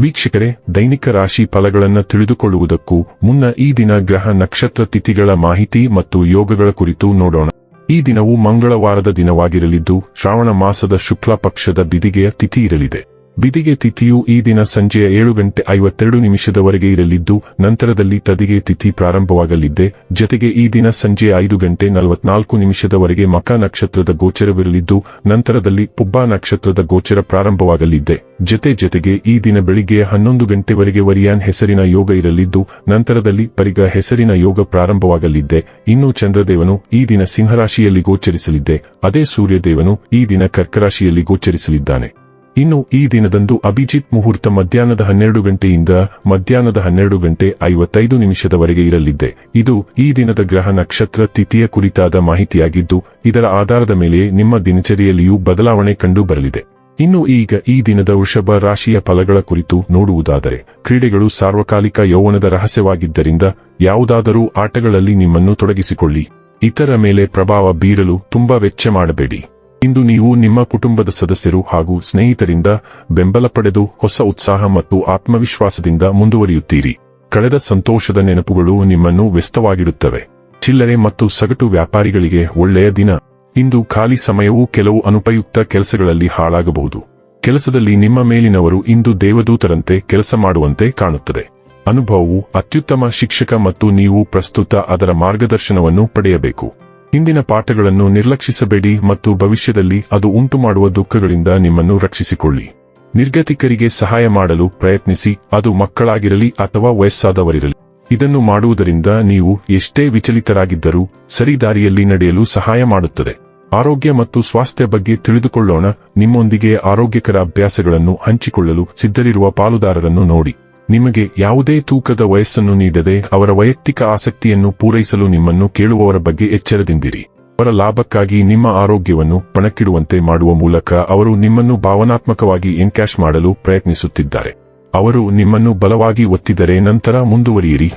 ವೀಕ್ಷಕರೇ, ದೈನಿಕ ರಾಶಿ ಫಲಗಳನ್ನು ತಿಳಿದುಕೊಳ್ಳುವುದಕ್ಕೂ ಮುನ್ನ ಈ ದಿನ ಗ್ರಹ ನಕ್ಷತ್ರ ತಿಥಿಗಳ ಮಾಹಿತಿ ಮತ್ತು ಯೋಗಗಳ ಕುರಿತು ನೋಡೋಣ. ಈ ದಿನವು ಮಂಗಳವಾರದ ದಿನವಾಗಿರಲಿದ್ದು, ಶ್ರಾವಣ ಮಾಸದ ಶುಕ್ಲ ಪಕ್ಷದ ಬಿದಿಗೆಯ ತಿಥಿ ಇರಲಿದೆ. ಬಿದಿಗೆ ತಿಥಿಯು ಈ ದಿನ ಸಂಜೆಯ ಏಳು ಗಂಟೆ ಐವತ್ತೆರಡು ನಿಮಿಷದವರೆಗೆ ಇರಲಿದ್ದು, ನಂತರದಲ್ಲಿ ತದಿಗೆ ತಿಥಿ ಪ್ರಾರಂಭವಾಗಲಿದ್ದೆ. ಜತೆಗೆ ಈ ದಿನ ಸಂಜೆ ಐದು ಗಂಟೆ ನಲವತ್ನಾಲ್ಕು ನಿಮಿಷದವರೆಗೆ ಮಕ ನಕ್ಷತ್ರದ ಗೋಚರವಿರಲಿದ್ದು, ನಂತರದಲ್ಲಿ ಪುಬ್ಬಾ ನಕ್ಷತ್ರದ ಗೋಚರ ಪ್ರಾರಂಭವಾಗಲಿದ್ದೆ. ಜತೆ ಜತೆಗೆ ಈ ದಿನ ಬೆಳಿಗ್ಗೆ ಹನ್ನೊಂದು ಗಂಟೆವರೆಗೆ ವರಿಯಾನ್ ಹೆಸರಿನ ಯೋಗ ಇರಲಿದ್ದು, ನಂತರದಲ್ಲಿ ಪರಿಗ ಹೆಸರಿನ ಯೋಗ ಪ್ರಾರಂಭವಾಗಲಿದ್ದೆ. ಇನ್ನು ಚಂದ್ರದೇವನು ಈ ದಿನ ಸಿಂಹರಾಶಿಯಲ್ಲಿ ಗೋಚರಿಸಲಿದ್ದೆ. ಅದೇ ಸೂರ್ಯದೇವನು ಈ ದಿನ ಕರ್ಕರಾಶಿಯಲ್ಲಿ ಗೋಚರಿಸಲಿದ್ದಾನೆ. ಇನ್ನು ಈ ದಿನದಂದು ಅಭಿಜಿತ್ ಮುಹೂರ್ತ ಮಧ್ಯಾಹ್ನದ ಹನ್ನೆರಡು ಗಂಟೆಯಿಂದ ಮಧ್ಯಾಹ್ನದ ಹನ್ನೆರಡು ಗಂಟೆ ಐವತ್ತೈದು ನಿಮಿಷದವರೆಗೆ ಇರಲಿದೆ. ಇದು ಈ ದಿನದ ಗ್ರಹ ನಕ್ಷತ್ರ ತಿಥಿಯ ಕುರಿತಾದ ಮಾಹಿತಿಯಾಗಿದ್ದು, ಇದರ ಆಧಾರದ ಮೇಲೆ ನಿಮ್ಮ ದಿನಚರಿಯಲ್ಲಿಯೂ ಬದಲಾವಣೆ ಕಂಡು ಬರಲಿದೆ. ಇನ್ನು ಈಗ ಈ ದಿನದ ವೃಷಭ ರಾಶಿಯ ಫಲಗಳ ಕುರಿತು ನೋಡುವುದಾದರೆ, ಕ್ರೀಡೆಗಳು ಸಾರ್ವಕಾಲಿಕ ಯೌವನದ ರಹಸ್ಯವಾಗಿದ್ದರಿಂದ ಯಾವುದಾದರೂ ಆಟಗಳಲ್ಲಿ ನಿಮ್ಮನ್ನು ತೊಡಗಿಸಿಕೊಳ್ಳಿ. ಇತರ ಮೇಲೆ ಪ್ರಭಾವ ಬೀರಲು ತುಂಬಾ ವೆಚ್ಚ ಮಾಡಬೇಡಿ. ಇಂದು ನೀವು ನಿಮ್ಮ ಕುಟುಂಬದ ಸದಸ್ಯರು ಹಾಗೂ ಸ್ನೇಹಿತರಿಂದ ಬೆಂಬಲ ಪಡೆದು ಹೊಸ ಉತ್ಸಾಹ ಮತ್ತು ಆತ್ಮವಿಶ್ವಾಸದಿಂದ ಮುಂದುವರಿಯುತ್ತೀರಿ. ಕಳೆದ ಸಂತೋಷದ ನೆನಪುಗಳು ನಿಮ್ಮನ್ನು ವ್ಯಸ್ತವಾಗಿಡುತ್ತವೆ. ಚಿಲ್ಲರೆ ಮತ್ತು ಸಗಟು ವ್ಯಾಪಾರಿಗಳಿಗೆ ಒಳ್ಳೆಯ ದಿನ. ಇಂದು ಖಾಲಿ ಸಮಯವು ಕೆಲವು ಅನುಪಯುಕ್ತ ಕೆಲಸಗಳಲ್ಲಿ ಹಾಳಾಗಬಹುದು. ಕೆಲಸದಲ್ಲಿ ನಿಮ್ಮ ಮೇಲಿನವರು ಇಂದು ದೇವದೂತರಂತೆ ಕೆಲಸ ಮಾಡುವಂತೆ ಕಾಣುತ್ತದೆ. ಅನುಭವವು ಅತ್ಯುತ್ತಮ ಶಿಕ್ಷಕ ಮತ್ತು ನೀವು ಪ್ರಸ್ತುತ ಅದರ ಮಾರ್ಗದರ್ಶನವನ್ನು ಪಡೆಯಬೇಕು. ಹಿಂದಿನ ಪಾಠಗಳನ್ನು ನಿರ್ಲಕ್ಷಿಸಬೇಡಿ ಮತ್ತು ಭವಿಷ್ಯದಲ್ಲಿ ಅದು ಉಂಟುಮಾಡುವ ದುಃಖಗಳಿಂದ ನಿಮ್ಮನ್ನು ರಕ್ಷಿಸಿಕೊಳ್ಳಿ. ನಿರ್ಗತಿಕರಿಗೆ ಸಹಾಯ ಮಾಡಲು ಪ್ರಯತ್ನಿಸಿ, ಅದು ಮಕ್ಕಳಾಗಿರಲಿ ಅಥವಾ ವಯಸ್ಸಾದವರಿರಲಿ. ಇದನ್ನು ಮಾಡುವುದರಿಂದ ನೀವು ಎಷ್ಟೇ ವಿಚಲಿತರಾಗಿದ್ದರೂ ಸರಿದಾರಿಯಲ್ಲಿ ನಡೆಯಲು ಸಹಾಯ ಮಾಡುತ್ತದೆ. ಆರೋಗ್ಯ ಮತ್ತು ಸ್ವಾಸ್ಥ್ಯ ಬಗ್ಗೆ ತಿಳಿದುಕೊಳ್ಳೋಣ, ನಿಮ್ಮೊಂದಿಗೆ ಆರೋಗ್ಯಕರ ಅಭ್ಯಾಸಗಳನ್ನು ಹಂಚಿಕೊಳ್ಳಲು ಸಿದ್ಧರಿರುವ ಪಾಲುದಾರರನ್ನು ನೋಡಿ. ನಿಮಗೆ ಯಾವುದೇ ತೂಕದ ವಯಸ್ಸನ್ನು ನೀಡದೆ ಅವರ ವೈಯಕ್ತಿಕ ಆಸಕ್ತಿಯನ್ನು ಪೂರೈಸಲು ನಿಮ್ಮನ್ನು ಕೇಳುವವರ ಬಗ್ಗೆ ಎಚ್ಚರದಿಂದಿರಿ. ಅವರ ಲಾಭಕ್ಕಾಗಿ ನಿಮ್ಮ ಆರೋಗ್ಯವನ್ನು ಪಣಕ್ಕಿಡುವಂತೆ ಮಾಡುವ ಮೂಲಕ ಅವರು ನಿಮ್ಮನ್ನು ಭಾವನಾತ್ಮಕವಾಗಿ ಎನ್ಕ್ಯಾಶ್ ಮಾಡಲು ಪ್ರಯತ್ನಿಸುತ್ತಿದ್ದಾರೆ. ಅವರು ನಿಮ್ಮನ್ನು ಬಲವಾಗಿ ಒತ್ತಿದರೆ ನಂತರ ಮುಂದುವರಿಯಿರಿ.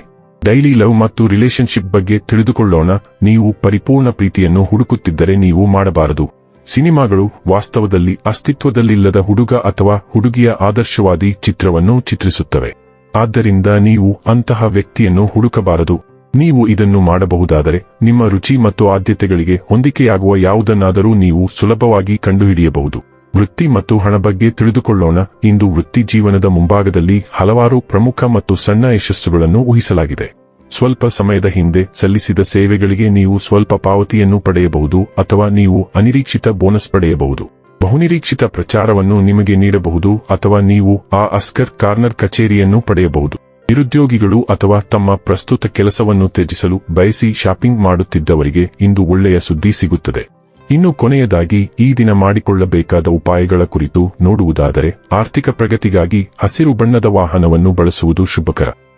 ಡೈಲಿ ಲವ್ ಮತ್ತು ರಿಲೇಶನ್ಶಿಪ್ ಬಗ್ಗೆ ತಿಳಿದುಕೊಳ್ಳೋಣ. ನೀವು ಪರಿಪೂರ್ಣ ಪ್ರೀತಿಯನ್ನು ಹುಡುಕುತ್ತಿದ್ದರೆ ನೀವು ಮಾಡಬಾರದು. ಸಿನಿಮಾಗಳು ವಾಸ್ತವದಲ್ಲಿ ಅಸ್ತಿತ್ವದಲ್ಲಿಲ್ಲದ ಹುಡುಗ ಅಥವಾ ಹುಡುಗಿಯ ಆದರ್ಶವಾದಿ ಚಿತ್ರವನ್ನು ಚಿತ್ರಿಸುತ್ತವೆ. ಆದ್ದರಿಂದ ನೀವು ಅಂತಹ ವ್ಯಕ್ತಿಯನ್ನು ಹುಡುಕಬಾರದು. ನೀವು ಇದನ್ನು ಮಾಡಬಹುದಾದರೆ ನಿಮ್ಮ ರುಚಿ ಮತ್ತು ಆದ್ಯತೆಗಳಿಗೆ ಹೊಂದಿಕೆಯಾಗುವ ಯಾವುದನ್ನಾದರೂ ನೀವು ಸುಲಭವಾಗಿ ಕಂಡುಹಿಡಿಯಬಹುದು. ವೃತ್ತಿ ಮತ್ತು ಹಣ ಬಗ್ಗೆ ತಿಳಿದುಕೊಳ್ಳೋಣ. ಇಂದು ವೃತ್ತಿ ಜೀವನದ ಮುಂಭಾಗದಲ್ಲಿ ಹಲವಾರು ಪ್ರಮುಖ ಮತ್ತು ಸಣ್ಣ ಯಶಸ್ಸುಗಳನ್ನು ಊಹಿಸಲಾಗಿದೆ. ಸ್ವಲ್ಪ ಸಮಯದ ಹಿಂದೆ ಸಲ್ಲಿಸಿದ ಸೇವೆಗಳಿಗೆ ನೀವು ಸ್ವಲ್ಪ ಪಾವತಿಯನ್ನು ಪಡೆಯಬಹುದು ಅಥವಾ ನೀವು ಅನಿರೀಕ್ಷಿತ ಬೋನಸ್ ಪಡೆಯಬಹುದು. ಬಹುನಿರೀಕ್ಷಿತ ಪ್ರಚಾರವನ್ನು ನಿಮಗೆ ನೀಡಬಹುದು ಅಥವಾ ನೀವು ಆ ಅಸ್ಕರ್ ಕಾರ್ನರ್ ಕಚೇರಿಯನ್ನು ಪಡೆಯಬಹುದು. ನಿರುದ್ಯೋಗಿಗಳು ಅಥವಾ ತಮ್ಮ ಪ್ರಸ್ತುತ ಕೆಲಸವನ್ನು ತ್ಯಜಿಸಲು ಬಯಸಿ ಶಾಪಿಂಗ್ ಮಾಡುತ್ತಿದ್ದವರಿಗೆ ಇಂದು ಒಳ್ಳೆಯ ಸುದ್ದಿ ಸಿಗುತ್ತದೆ. ಇನ್ನು ಕೊನೆಯದಾಗಿ ಈ ದಿನ ಮಾಡಿಕೊಳ್ಳಬೇಕಾದ ಉಪಾಯಗಳ ಕುರಿತು ನೋಡುವುದಾದರೆ ಆರ್ಥಿಕ ಪ್ರಗತಿಗಾಗಿ ಹಸಿರು ಬಣ್ಣದ ವಾಹನವನ್ನು ಬಳಸುವುದು ಶುಭಕರ.